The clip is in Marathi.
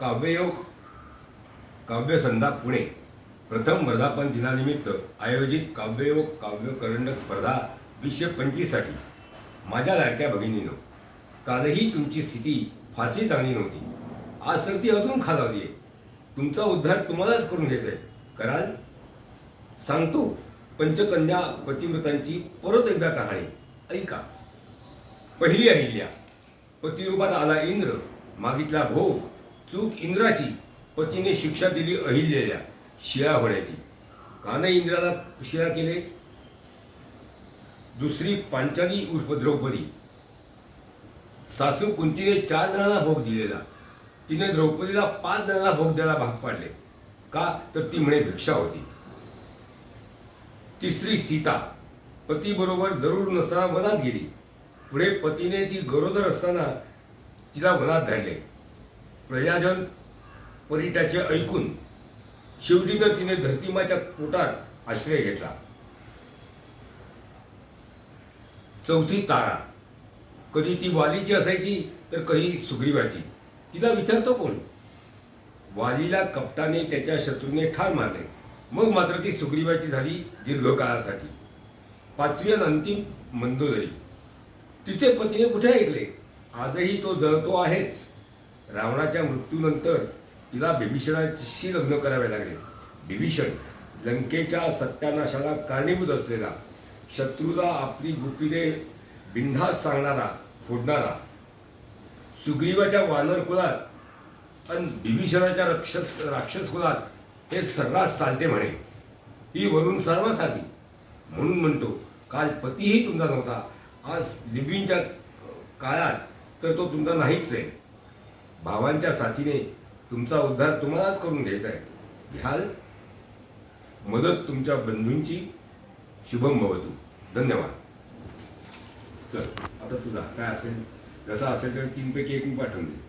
काव्ययोग काव्यसंधा पुणे. प्रथम वर्धापन दिनानिमित्त आयोजित काव्ययोग काव्य करंडक स्पर्धा वीसशे पंचवीससाठी. माझ्या लाडक्या भगिनीनं कालही तुमची स्थिती फारशी चांगली नव्हती. आज तर ती अजून खालावली आहे तुमचा उद्धार तुम्हालाच करून घ्यायचा आहे कराल? सांगतो पंचकन्या पतिव्रतांची परत एकदा कहाणी. ऐका. पहिली अहिल्या. पतिरूपात आला इंद्र मागितला भोग. चूक इंद्राची पतीने शिक्षा दिली अहिल्याला शिळा होण्याची. कान इंद्राला शिळा केले? दुसरी पांचाली उर्फ द्रौपदी. सासू कुंतीने चार जणांना भोग दिलेला. तिने द्रौपदीला पाच जणांना भोग द्यायला भाग पाडले. का? तर ती म्हणे भिक्षा होती. तिसरी सीता पतीबरोबर जरूर नसताना वनात गेली. पुढे पतीने ती गरोदर असताना तिला वनात धाडले प्रजाजन परिटाचे ऐकून शेवटी तर तिने धरतीमाच्या पोटात आश्रय घेतला. चौथी तारा. कधी ती वालीची असायची तर कधी सुग्रीवाची. तिला विचारतो कोण? वालीला कपटाने त्याच्या शत्रूने ठार मारले. मग मात्र ती सुग्रीवाची झाली दीर्घकाळासाठी. पाचवी आणि अंतिम मंदोदरी. तिचे पतीने कुठे ऐकले? आजही तो जळतो आहेच. रावणाच्या मृत्यूनंतर तिला बिभीषणाशी लग्न करावे लागले. बिभीषण लंकेच्या सत्यानाशाला कारणीभूत असलेला शत्रूला आपली गुपिते बिंधास सांगणारा फोडणारा. सुग्रीवाच्या वानर कुलात आणि बिभीषणाच्या राक्षस राक्षस कुलात हे सर्रास चालते म्हणे. ही वरून सर्वांस आली म्हणून म्हणतो काल पतीही तुमचा नव्हता. आज लिबींच्या काळात तर तो तुमचा नाहीच आहे. भावांच्या साथीने तुमचा उद्धार तुम्हालाच करून घ्यायचा आहे. घ्याल. मदत तुमच्या बंधूंची. शुभम भवतू. धन्यवाद. चल आता तुझा काय असेल जसा असेल तर तीनपैकी एक मी पाठवून दे.